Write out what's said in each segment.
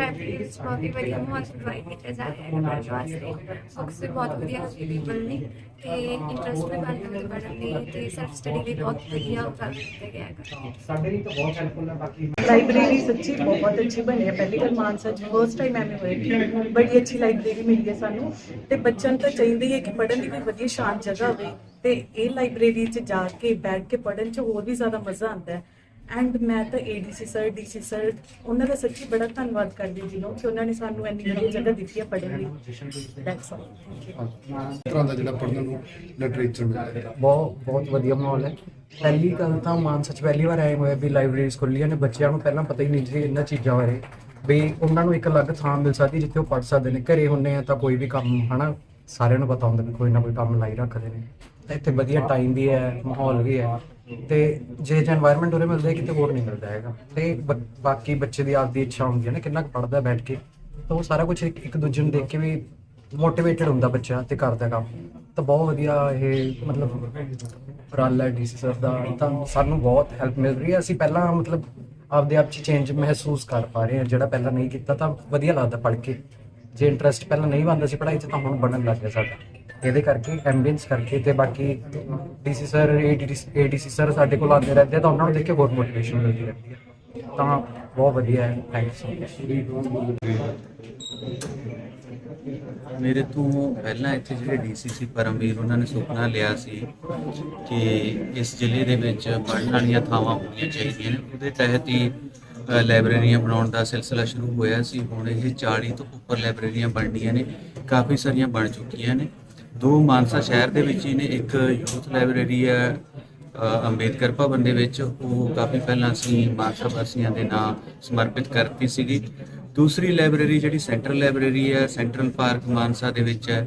Library ਵਿੱਚ ਬਹੁਤ ਹੀ ਵਧੀਆ ਮਾਹੌਲ ਪ੍ਰੋਵਾਈਡ ਕੀਤਾ ਜਾ ਰਿਹਾ ਹੈ ਪੜ੍ਹਨ ਵਾਸਤੇ ਬੁੱਕਸ ਵੀ ਬਹੁਤ ਵਧੀਆ ਅਵੇਲੇਬਲ ਨੇ ਤੇ ਇੰਟਰਸਟ ਵੀ ਬਣਦਾ ਹੈ ਪੜ੍ਹਨ ਲਈ ਤੇ ਸੈਲਫ ਸਟੱਡੀ ਲਈ ਬਹੁਤ ਵਧੀਆ ਕਰ ਦਿੱਤਾ ਗਿਆ ਹੈ ਸਾਡੇ ਲਈ ਤਾਂ ਬਹੁਤ ਹੈਲਪਫੁਲ ਹੈ ਬਾਕੀ ਲਾਇਬ੍ਰੇਰੀ ਸੱਚੀ ਬਹੁਤ ਅੱਛੀ ਬਣੀ ਹੈ ਪਹਿਲੀ ਵਾਰ ਮਾਨਸਾ ਚ ਫਸਟ ਟਾਈਮ ਐਵੇਂ ਹੋਇਆ ਬੜੀ ਅੱਛੀ ਲਾਇਬ੍ਰੇਰੀ ਮਿਲੀ ਹੈ ਸਾਨੂੰ ਤੇ ਬੱਚਿਆਂ ਨੂੰ ਤਾਂ ਚਾਹੀਦਾ ਹੀ ਹੈ ਕਿ ਪੜ੍ਹਨ ਦੀ ਕੋਈ ਵਧੀਆ ਸ਼ਾਂਤ ਜਗ੍ਹਾ ਹੋਵੇ ਤੇ ਇਹ ਲਾਇਬ੍ਰੇਰੀ ਚ ਜਾ ਕੇ ਬੈਠ ਕੇ ਪੜ੍ਹਨ ਚ ਹੋਰ ਵੀ ਜ਼ਿਆਦਾ ਐਂਡ ਮੈਂ ਤਾਂ ਏਡੀਸੀ ਸਰ ਡੀਸੀ ਸਰ ਉਹਨਾਂ ਦਾ ਸੱਚੀ ਬੜਾ ਧੰਨਵਾਦ ਕਰਦੀ ਜਿਨੋਂ ਕਿ ਉਹਨਾਂ ਨੇ ਸਾਨੂੰ ਇੰਨੀ ਵਧੀਆ ਜਗ੍ਹਾ ਦਿੱਤੀ ਹੈ ਪੜ੍ਹਨ ਲਈ। ਦੈਟਸ ਆਲ ਤਰ੍ਹਾਂ ਦਾ ਜਿਹੜਾ ਪੜ੍ਹਨ ਨੂੰ ਲਿਟਰੇਚਰ ਮਿਲਦਾ ਬਹੁਤ ਬਹੁਤ ਵਧੀਆ ਮਾਹੌਲ ਹੈ। ਪਹਿਲੀ ਗੱਲ ਤਾਂ ਮਾਨਸਾ ਚ ਪਹਿਲੀ ਵਾਰ ਆਏ ਹੋਏ ਵੀ ਲਾਇਬ੍ਰੇਰੀਜ਼ ਖੁੱਲੀਆਂ ਨੇ। ਬੱਚਿਆਂ ਨੂੰ ਪਹਿਲਾਂ ਪਤਾ ਹੀ ਨਹੀਂ ਸੀ ਇਹਨਾਂ ਚੀਜ਼ਾਂ ਬਾਰੇ। ਵੀ ਉਹਨਾਂ ਨੂੰ ਇੱਕ ਅਲੱਗ ਥਾਂ ਮਿਲ ਸਕਦੀ ਜਿੱਥੇ ਉਹ ਪੜ੍ਹ ਸਕਦੇ ਨੇ। ਘਰੇ ਹੁੰਨੇ ਆ ਤਾਂ ਕੋਈ ਵੀ ਕੰਮ ਹਨਾ? ਸਾਰਿਆਂ ਨੂੰ ਪਤਾ ਹੁੰਦਾ ਵੀ ਕੋਈ ਨਾ ਕੋਈ ਕੰਮ ਲਾਈ ਰੱਖਦੇ ਨੇ। ਇੱਥੇ ਵਧੀਆ ਟਾਈਮ ਵੀ ਹੈ, ਮਾਹੌਲ ਵੀ ਹੈ। ਤੇ ਜੇ ਜੇ এনवायरमेंट ਉਰੇ ਮਿਲਦਾ ਹੈ, ਕਿਤੇ ਹੋਰ ਨਹੀਂ ਮਿਲਦਾ ਹੈਗਾ। ਤੇ ਬ- ਬਾਕੀ ਬੱਚੇ ਦੀ ਆਪਦੀ ਇੱਛਾ ਹੁੰਦੀ ਹੈ ਨਾ, ਕਿੰਨਾ ਕੁ ਪੜਦਾ ਬੈਠ ਕੇ। ਤਾਂ ਉਹ ਸਾਰਾ ਕੁਝ ਇੱਕ ਇੱਕ ਦੂਜੇ ਨੂੰ ਦੇਖ ਕੇ ਵੀ ਮੋਟੀਵੇਟਡ ਹੁੰਦਾ ਬੱਚਾ ਤੇ ਕਰਦਾ ਕੰਮ। ਤਾਂ ਬਹੁਤ ਵਧੀਆ ਇਹ ਮਤਲਬ ਰਾਲਾ ਡੀਸੀ ਸਰ ਦਾ। ਤਾਂ ਸਾਨੂੰ ਬਹੁਤ ਹੈਲਪ ਮਿਲ ਰਹੀ ਹੈ। ਅਸੀਂ ਪਹਿਲਾਂ ਮਤਲਬ ਆਪਦੇ ਆਪ 'ਚ ਚੇਂਜ ਮਹਿਸੂਸ ਕਰ ਪਾ ਰਹੇ ਹਾਂ। ਜਿਹੜਾ ਪਹਿਲਾਂ ਨਹੀਂ ਕੀਤਾ ਤਾਂ ਵਧੀਆ ਲੱਗਦਾ ਪੜ੍ਹ ਕੇ। ਜੇ ਇੰਟਰਸਟ ਪਹਿਲਾਂ ਨਹੀਂ ਬਣਦਾ ਸੀ ਪੜ੍ਹਾਈ 'ਚ ਤਾਂ ਹੁਣ ਬਣਨ ਲੱਗ ਗਿਆ ਸਾਡਾ। ਇਹਦੇ ਕਰਕੇ ਐਂਬੀਐਂਸ ਕਰਕੇ ਤੇ ਬਾਕੀ ਡੀਸੀ ਸਰ ਏਡੀਸੀ ਸਰ ਸਾਡੇ ਕੋਲ ਆਉਂਦੇ ਰਹਿੰਦੇ ਆ ਤਾਂ ਉਹਨਾਂ ਨੂੰ ਦੇਖ ਕੇ ਬਹੁਤ ਮੋਟੀਵੇਸ਼ਨ ਮਿਲਦੀ ਰਹਿੰਦੀ ਹੈ ਤਾਂ ਬਹੁਤ ਵਧੀਆ ਹੈ ਥੈਂਕ ਯੂ ਸੋ ਮਚ ਮੇਰੇ ਤੋਂ ਪਹਿਲਾਂ ਇੱਥੇ ਜਿਹੜੇ ਡੀਸੀਸੀ ਪਰਮਵੀਰ, ਉਹਨਾਂ ਨੇ ਸੁਪਨਾ ਲਿਆ ਸੀ ਕਿ ਇਸ ਜ਼ਿਲ੍ਹੇ ਦੇ ਵਿੱਚ ਪੜ੍ਹਨ ਵਾਲੀਆਂ ਥਾਵਾਂ ਹੋਣੀਆਂ ਚਾਹੀਦੀਆਂ ਨੇ। ਉਹਦੇ ਤਹਿਤ ਹੀ ਲਾਇਬ੍ਰੇਰੀਆਂ ਬਣਾਉਣ ਦਾ ਸਿਲਸਿਲਾ ਸ਼ੁਰੂ ਹੋਇਆ ਸੀ। ਹੁਣ ਇਹ 40 ਤੋਂ ਉੱਪਰ ਲਾਇਬ੍ਰੇਰੀਆਂ ਬਣਨੀਆਂ ਨੇ। ਕਾਫੀ ਸਾਰੀਆਂ ਬਣ ਚੁੱਕੀਆਂ ਨੇ। ਦੋ ਮਾਨਸਾ ਸ਼ਹਿਰ ਦੇ ਵਿੱਚ ਹੀ ਨੇ। ਇੱਕ ਯੂਥ ਲਾਇਬ੍ਰੇਰੀ ਹੈ ਅੰਬੇਦਕਰ ਭਵਨ ਦੇ ਵਿੱਚ। ਉਹ ਕਾਫੀ ਪਹਿਲਾਂ ਅਸੀਂ ਮਾਨਸਾ ਵਾਸੀਆਂ ਦੇ ਨਾਂ ਸਮਰਪਿਤ ਕਰਤੀ ਸੀਗੀ। ਦੂਸਰੀ ਲਾਇਬ੍ਰੇਰੀ ਜਿਹੜੀ ਸੈਂਟਰਲ ਲਾਇਬ੍ਰੇਰੀ ਹੈ, ਸੈਂਟਰਲ ਪਾਰਕ ਮਾਨਸਾ ਦੇ ਵਿੱਚ ਹੈ।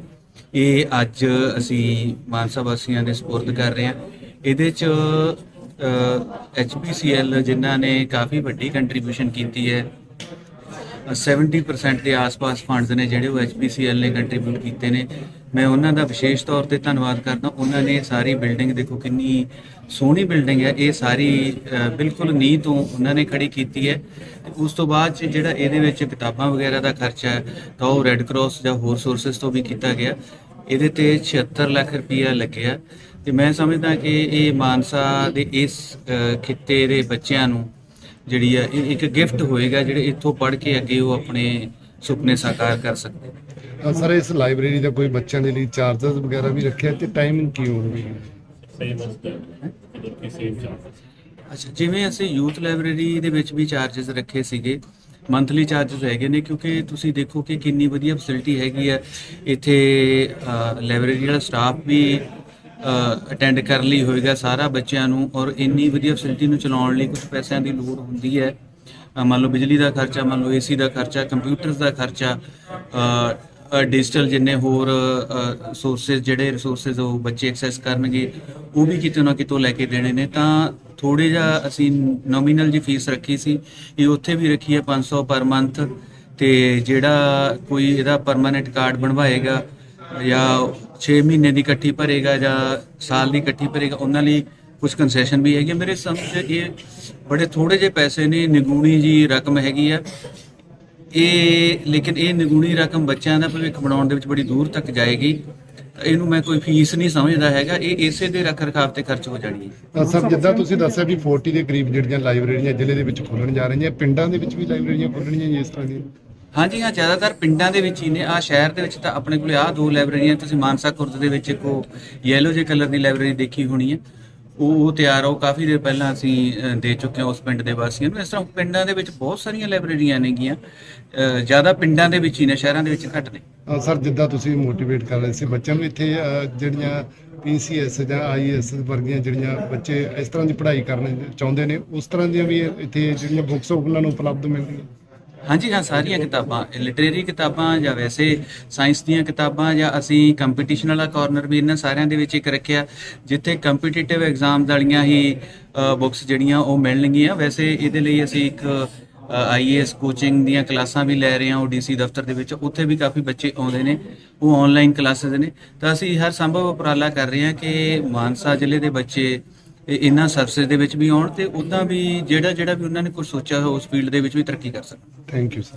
ਇਹ ਅੱਜ ਅਸੀਂ ਮਾਨਸਾ ਵਾਸੀਆਂ ਦੇ ਸਪੁਰਦ ਕਰ ਰਹੇ ਹਾਂ। ਇਹਦੇ ਚ ਐਚਪੀਸੀਐਲ ਜਿਨ੍ਹਾਂ ਨੇ ਕਾਫੀ ਵੱਡੀ ਕੰਟਰੀਬਿਊਸ਼ਨ ਕੀਤੀ ਹੈ। 70% ਦੇ ਆਸ-ਪਾਸ ਫੰਡਸ ਨੇ ਜਿਹੜੇ ਉਹ HPCL ਨੇ ਕੰਟਰੀਬਿਊਟ ਕੀਤੇ ਨੇ। ਮੈਂ ਉਹਨਾਂ ਦਾ ਵਿਸ਼ੇਸ਼ ਤੌਰ ਤੇ ਧੰਨਵਾਦ ਕਰਦਾ ਉਹਨਾਂ ਨੇ ਸਾਰੀ ਬਿਲਡਿੰਗ ਦੇਖੋ ਕਿੰਨੀ ਸੋਹਣੀ ਬਿਲਡਿੰਗ ਹੈ। ਇਹ ਸਾਰੀ ਬਿਲਕੁਲ ਨੀਂਹ ਤੋਂ ਉਹਨਾਂ ਨੇ ਖੜੀ ਕੀਤੀ ਹੈ। ਤੇ ਉਸ ਤੋਂ ਬਾਅਦ 'ਚ ਜਿਹੜਾ ਇਹਦੇ ਵਿੱਚ ਕਿਤਾਬਾਂ ਵਗੈਰਾ ਦਾ ਖਰਚਾ ਹੈ, ਤਾਂ ਉਹ ਰੈੱਡ ਕਰਾਸ ਜਾਂ ਹੋਰ ਸੋਰਸਸ ਤੋਂ ਵੀ ਕੀਤਾ ਗਿਆ। ਇਹਦੇ ਤੇ 76 ਲੱਖ ਰੁਪਈਆ ਲੱਗਿਆ। ਤੇ ਮੈਂ ਸਮਝਦਾ ਕਿ ਇਹ ਮਾਨਸਾ ਦੇ ਇਸ ਖਿੱਤੇ ਦੇ ਬੱਚਿਆਂ ਨੂੰ ਜਿਹੜੀ ਆ ਇਹ ਇੱਕ ਗਿਫਟ ਹੋਏਗਾ, ਜਿਹੜੇ ਇੱਥੋਂ ਪੜ੍ਹ ਕੇ ਅੱਗੇ ਉਹ ਆਪਣੇ ਸੁਪਨੇ ਸਾਕਾਰ ਕਰ ਸਕਦੇ ਨੇ। ਸਰ ਇਸ ਲਾਇਬ੍ਰੇਰੀ ਦਾ ਕੋਈ ਬੱਚਿਆਂ ਦੇ ਲਈ ਚਾਰਜਸ ਵਗੈਰਾ ਵੀ ਰੱਖਿਆ ਤੇ ਟਾਈਮਿੰਗ ਕੀ ਹੋਊਗੀ ਸਹੀ ਮਸਤ ਅੱਛਾ ਜਿਵੇਂ ਅਸੀਂ ਯੂਥ ਲਾਇਬ੍ਰੇਰੀ ਦੇ ਵਿੱਚ ਵੀ ਚਾਰजेस ਰੱਖੇ ਸੀਗੇ ਮੰਥਲੀ ਚਾਰजेस ਹੈਗੇ ਨੇ ਕਿਉਂਕਿ ਤੁਸੀਂ ਦੇਖੋ ਕਿ ਕਿੰਨੀ ਵਧੀਆ ਫੈਸਿਲਿਟੀ ਹੈਗੀ ਆ। ਇੱਥੇ ਲਾਇਬ੍ਰੇਰੀ ਵਾਲਾ ਸਟਾਫ ਵੀ ਅਟੈਂਡ ਕਰ ਲਈ ਹੋਏਗਾ ਸਾਰਾ ਬੱਚਿਆਂ ਨੂੰ ਔਰ ਇੰਨੀ ਵਧੀਆ ਫੈਸਿਲਿਟੀ ਨੂੰ ਚਲਾਉਣ ਲਈ ਕੁਝ ਪੈਸਿਆਂ ਦੀ ਲੋੜ ਹੁੰਦੀ ਹੈ। ਮੰਨ ਲਓ ਬਿਜਲੀ ਦਾ ਖਰਚਾ, ਮੰਨ ਲਓ ਏਸੀ ਦਾ ਖਰਚਾ, ਕੰਪਿਊਟਰਸ ਦਾ ਖਰਚਾ ਡਿਜੀਟਲ ਜਿੰਨੇ ਹੋਰ ਸੋਰਸਸ ਜਿਹੜੇ ਰਿਸੋਰਸਸ ਉਹ ਬੱਚੇ ਐਕਸੈਸ ਕਰਨਗੇ, ਉਹ ਵੀ ਕਿਤੇ ਨਾ ਕਿਤੋਂ ਲੈ ਕੇ ਦੇਣੇ ਨੇ। ਤਾਂ ਥੋੜੇ ਜਿਹਾ ਅਸੀਂ ਨੋਮੀਨਲ ਜੀ ਫੀਸ ਰੱਖੀ ਸੀ, ਇਹ ਉੱਥੇ ਵੀ ਰੱਖੀ ਹੈ 500 ਪਰ ਮੰਥ ਤੇ ਜਿਹੜਾ ਕੋਈ ਇਹਦਾ ਪਰਮਾਨੈਂਟ ਕਾਰਡ ਬਣਵਾਏਗਾ ਜਾਂ 6 ਮਹੀਨੇ ਦੀ ਇਕੱਠੀ ਭਰੇਗਾ ਜਾਂ ਸਾਲ ਦੀ ਇਕੱਠੀ ਭਰੇਗਾ, ਉਹਨਾਂ ਲਈ ਕੁਝ ਕੰਸੈਸ਼ਨ ਵੀ ਹੈਗੀ। ਮੇਰੇ ਸਮਝ ਇਹ ਬੜੇ ਥੋੜੇ ਜਿਹੇ ਪੈਸੇ ਨੇ ਨਿਗੂਣੀ ਜੀ ਰਕਮ ਹੈਗੀ ਆ। ਇਹ ਲੇਕਿਨ ਇਹ ਨਿਗੂਣੀ ਰਕਮ ਬੱਚਿਆਂ ਦਾ ਭਵਿੱਖ ਬਣਾਉਣ ਦੇ ਵਿੱਚ ਬੜੀ ਦੂਰ ਤੱਕ ਜਾਏਗੀ। ਇਹਨੂੰ ਮੈਂ ਕੋਈ ਫੀਸ ਨਹੀਂ ਸਮਝਦਾ ਹੈਗਾ। ਇਹ ਇਸੇ ਦੇ ਰੱਖ ਰਖਾਵ ਤੇ ਖਰਚ ਹੋ ਜਾਣੀ ਹੈ। ਸਰ ਜਿੱਦਾਂ ਤੁਸੀਂ ਦੱਸਿਆ ਵੀ 40 ਦੇ ਕਰੀਬ ਜਿਹੜੀਆਂ ਲਾਇਬ੍ਰੇਰੀਆਂ ਜ਼ਿਲ੍ਹੇ ਦੇ ਵਿੱਚ ਖੁੱਲਣ ਜਾ ਰਹੀਆਂ ਪਿੰਡਾਂ ਦੇ ਵਿੱਚ ਵੀ ਲਾਇਬ੍ਰੇਰੀਆਂ ਖੁੱਲਣੀਆਂ ਜੀ ਇਸ ਤਰ੍ਹਾਂ ਦੀਆਂ? ਹਾਂਜੀ ਹਾਂ ਜ਼ਿਆਦਾਤਰ ਪਿੰਡਾਂ ਦੇ ਵਿੱਚ ਹੀ ਨੇ। ਆ ਸ਼ਹਿਰ ਦੇ ਵਿੱਚ ਤਾਂ ਆਪਣੇ ਕੋਲੇ ਆ ਦੋ ਲਾਇਬ੍ਰੇਰੀਆਂ ਤੁਸੀਂ ਮਾਨਸਾ ਖੁਰਦ ਦੇ ਵਿੱਚ ਇੱਕ ਉਹ ਯੈਲੋ ਜੇ ਕਲਰ ਦੀ ਲਾਇਬ੍ਰੇਰੀ ਦੇਖੀ ਹੋਣੀ ਹੈ। ਉਹ ਉਹ ਤਿਆਰ ਉਹ ਕਾਫੀ ਦੇਰ ਪਹਿਲਾਂ ਅਸੀਂ ਅ, ਦੇ ਚੁੱਕੇ ਹਾਂ ਉਸ ਪਿੰਡ ਦੇ ਵਾਸੀਆਂ ਨੂੰ। ਇਸ ਤਰ੍ਹਾਂ ਪਿੰਡਾਂ ਦੇ ਵਿੱਚ ਬਹੁਤ ਸਾਰੀਆਂ ਲਾਇਬ੍ਰੇਰੀਆਂ ਨੇਗੀਆਂ। ਅ, ਜ਼ਿਆਦਾ ਪਿੰਡਾਂ ਦੇ ਵਿੱਚ ਹੀ ਨੇ ਸ਼ਹਿਰਾਂ ਦੇ ਵਿੱਚ ਘੱਟ ਨੇ। ਅ, ਸਰ ਜਿੱਦਾਂ ਤੁਸੀਂ ਮੋਟੀਵੇਟ ਕਰ ਰਹੇ ਸੀ ਬੱਚਿਆਂ ਨੂੰ ਇੱਥੇ ਅ, ਜਿਹੜੀਆਂ ਪੀਸੀਐਸ ਜਾਂ ਆਈਐਸ ਵਰਗੀਆਂ ਜਿਹੜੀਆਂ ਬੱਚੇ ਇਸ ਤਰ੍ਹਾਂ ਦੀ ਪੜ੍ਹਾਈ ਕਰਨਾ ਚਾਹੁੰਦੇ ਨੇ ਉਸ ਤਰ੍ਹਾਂ ਦੀਆਂ ਵੀ ਇੱਥੇ ਜਿਹੜੀਆਂ ਬੁੱਕਸ ਉਹਨਾਂ ਨੂੰ ਉਪਲਬਧ ਮਿਲਦੀਆਂ? ਹਾਂਜੀ, ਹਾਂ, ਸਾਰੀਆਂ ਕਿਤਾਬਾਂ ਲਿਟਰੇਰੀ ਕਿਤਾਬਾਂ ਜਾਂ ਵੈਸੇ ਸਾਇੰਸ ਦੀਆਂ ਕਿਤਾਬਾਂ ਜਾਂ ਅਸੀਂ ਕੰਪੀਟੀਸ਼ਨ ਵਾਲਾ ਕਾਰਨਰ ਵੀ ਇਹਨਾਂ ਸਾਰਿਆਂ ਦੇ ਵਿੱਚ ਇੱਕ ਰੱਖਿਆ, ਜਿੱਥੇ ਕੰਪੀਟੀਟਿਵ ਐਗਜ਼ਾਮਸ ਵਾਲੀਆਂ ਹੀ ਬੁੱਕਸ ਜਿਹੜੀਆਂ ਉਹ ਮਿਲਣਗੀਆਂ ਵੈਸੇ ਇਹਦੇ ਲਈ ਅਸੀਂ ਇੱਕ ਆਈਏਐਸ ਕੋਚਿੰਗ ਦੀਆਂ ਕਲਾਸਾਂ ਵੀ ਲੈ ਰਹੇ ਹਾਂ ਉਹ ਡੀਸੀ ਦਫ਼ਤਰ ਦੇ ਵਿੱਚ, ਉੱਥੇ ਵੀ ਕਾਫੀ ਬੱਚੇ ਆਉਂਦੇ ਨੇ, ਉਹ ਆਨਲਾਈਨ ਕਲਾਸਿਸ ਨੇ। ਤਾਂ ਅਸੀਂ ਹਰ ਸੰਭਵ ਉਪਰਾਲਾ ਕਰ ਰਹੇ ਹਾਂ ਕਿ ਮਾਨਸਾ ਜ਼ਿਲ੍ਹੇ ਦੇ ਬੱਚੇ ਇਹਨਾਂ ਸਰਵਿਸ ਦੇ ਵਿੱਚ ਵੀ ਆਉਣ ਤੇ ਉਦਾਂ ਵੀ ਜਿਹੜਾ ਜਿਹੜਾ ਵੀ ਉਹਨਾਂ ਨੇ ਕੁਝ ਸੋਚਿਆ ਉਸ ਫੀਲਡ ਦੇ ਵਿੱਚ ਵੀ ਤਰੱਕੀ ਕਰ ਸਕਣ। Thank you sir